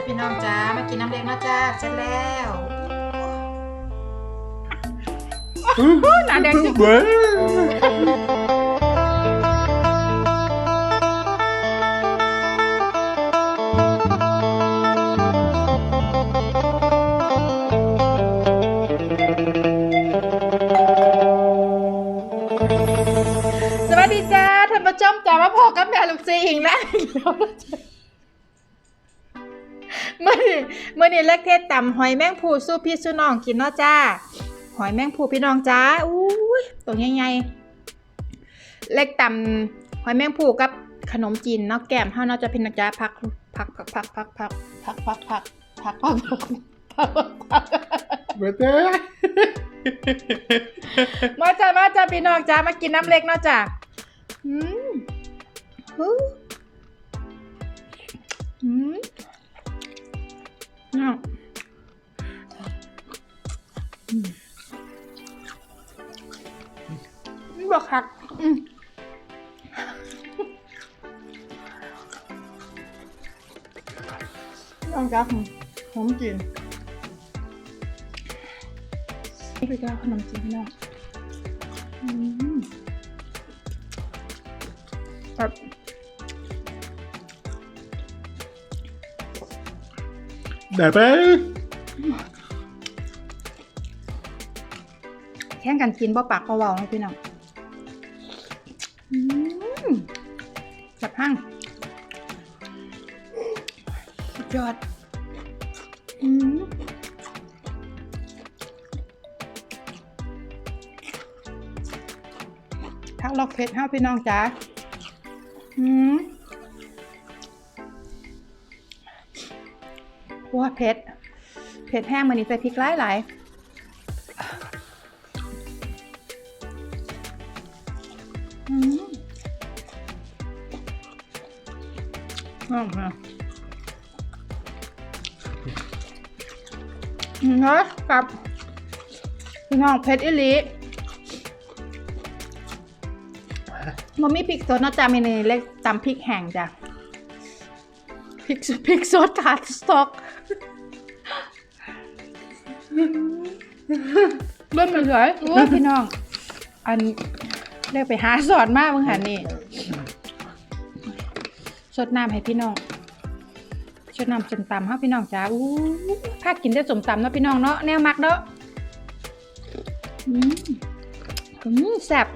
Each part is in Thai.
จ้าพี่น้องจ้ามากินน้ำเล็กนาะจ้าเสร็จแล้วหน้าแดงจังสวัสดีจ้าท่านผู้ชมจ้ามาพอกับแม่ลูกซีอีกแล้ว เมื่อนี้เมื่อนี้เล็กเทศตำหอยแมงภูสู้พี่สู้น้องกินเนาะจ้า หอยแมงภูพี่น้องจ้าอุ้ยตัวใหญ่ๆเล็กตำหอยแมงภูกับขนมจีนเนาะแก้มเฮาเนาะจะเป็นนะจ้าพักพักพักพักพักพักพักพักพักพักพักพักพักพัก Vete. มาจ้ามาจ้าพี่น้องจ้ามากินน้ำเล็กเนาะจ้าอืม องจ้าหอมกินนี่คือจ้าขนมจีนพี่น้องอืมแบบ Bebe. แข่งกันกินบ่ปากบ่เว้านะพี่น้อง ยอดอืมทักลอกเพชรห้าพี่น้องจ้าอืมว้าเผ็ด เผ็ดแห้งมันนี่ใส่พริกหลายหลายอืมอร่อยค่ะอืม เนาะกับพี่น้องเผ็ดอิลีมันมีพริกสดนาะจ้าเมนูเล็กตำพริกแห้งจ้ะพริกพริกสดขาดสต็อกเบิ้ลมันสวยโอ้ยพี่น้อง อันเรียกไปหาสอนมากมึงหันนี่สดน้ำให้พี่น้อง สดน้ำสมตำให้พี่น้องจ้าอู้ภาคกินได้สมตำเนาะพี่น้องเนาะแนวมักเนาะอืมอืมแซ่บ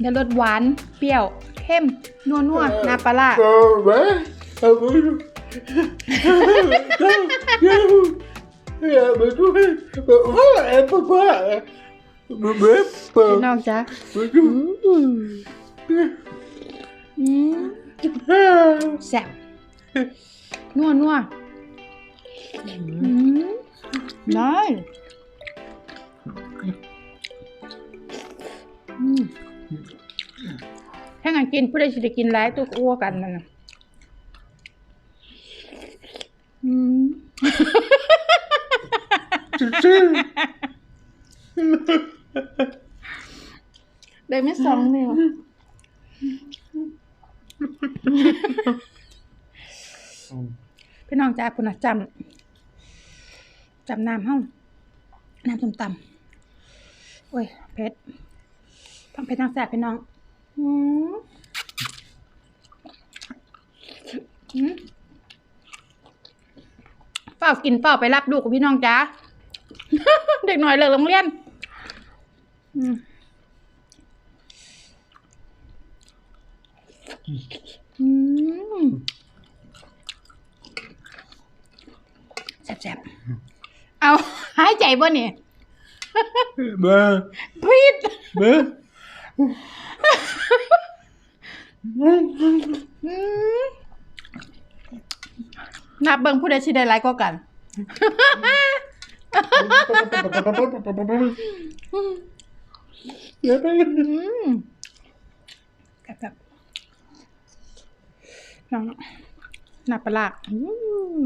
เดี๋ยวรสหวาน เปรี้ยวเข้มนัวนัวน้ำปลาร้าพี่น้องจ้าอืม แซ่บนัวนัวอืมได้อืมถ้างั้นกินผู้ใดสิได้กินหลายตัวก็อ้วกกันนั่นน่ะอืมได้ไม่สองเลยเหรอ พี่น้องจ้าคุณจำจำน้ำห้องน้ำส้มตำโอ้ยเผ็ดต้องเผ็ดทั้งแสบพี่น้องอืมอืมเฝ้ากินเฝ้าไปรับลูกกับพี่น้องจ้าเด็กหน่อยเลิกโรงเรียน อืมอืม แซ่บๆเอา หายใจบ่เนี่ย Bebe. พิษ Bebe. อืมนับเบิ่งผู้ใดสิได้หลายกว่ากัน Bebe. อืมแบบแบบน้องหน้าปลาร้าอืม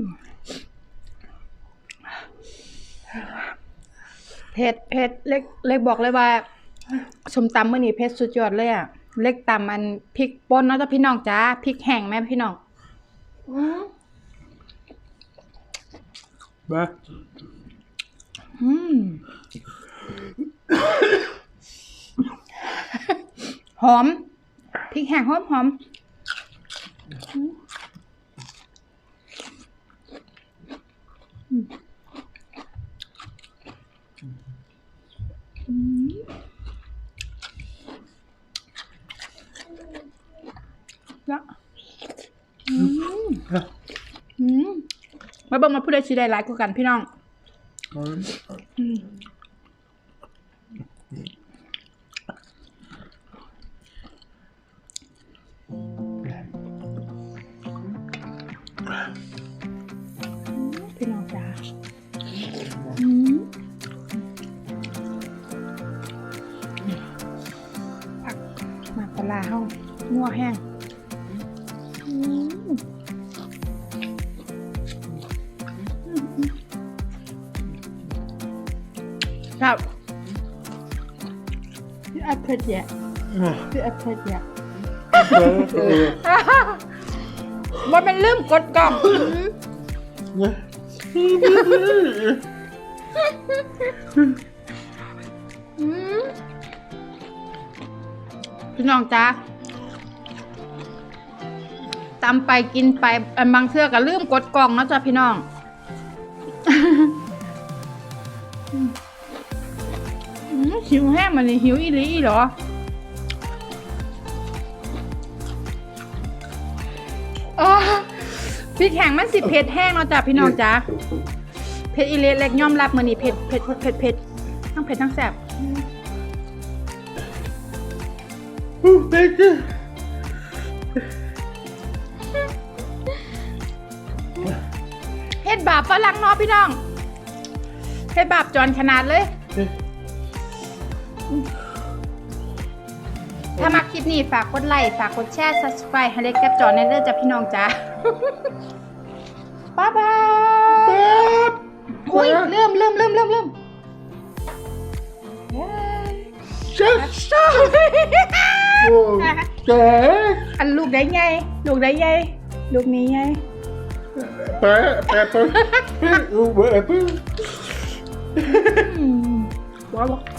เผ็ดเผ็ดเล็กเล็กบอกเลยว่าสมตำมื้อนี้เผ็ดสุดยอดเลยอะ เล็กตำมันพริกป่นเนาะจ้ะพี่น้องจ้าพริกแห้งแม่พี่น้องอืม Va. อืมหอมพริกแห้งหอมหอมอืมอืมละอืมอืม มาเบิ่งมาพูดได้ชีได้หลายกว่ากันพี่น้องพี่น้องจ้าอืมผักหมากปลาร้าเฮานัวแห้ง ครับพี่อัดเผ็ดแยะพี่อัดเผ็ดแยะว่ามันลืมกดกล่อง อืมพี่น้องจ้าตำไปกินไปอันบางเทื่อก็ลืมกดกล่องเนาะจ้ะพี่น้องอืม หิวแห้งมันนี่หิวอีหลีอีเหรอ อ๋อพริกแห้งมันสิเผ็ดแห้งเนาะจ้ะพี่น้องจ้าเผ็ดอีเล็เล็กย่อมรับมือนี่เผ็ดเผ็ดเผ็ดเผ็ดทั้งเผ็ดทั้งแซ่บ Bitte. เฮ็ดบาปฝรั่งเนาะพี่น้องเฮ็ดบาปจอนขนาดเลย ถ้ามาคลิปนี้ฝากกดไลค์ฝากกดแชร์ subscribe ให้เล็กแคปจอในเด้อจ้ะพี่น้องจ้าบ๊ายบายอุ้ยลืมลืมลืมลืมลืม Känns och där. อันลูกได้ไงลูกได้ไงลูกนี้ไง Pepper. Pepper. อืมหวานหวาน Life is a winding road, no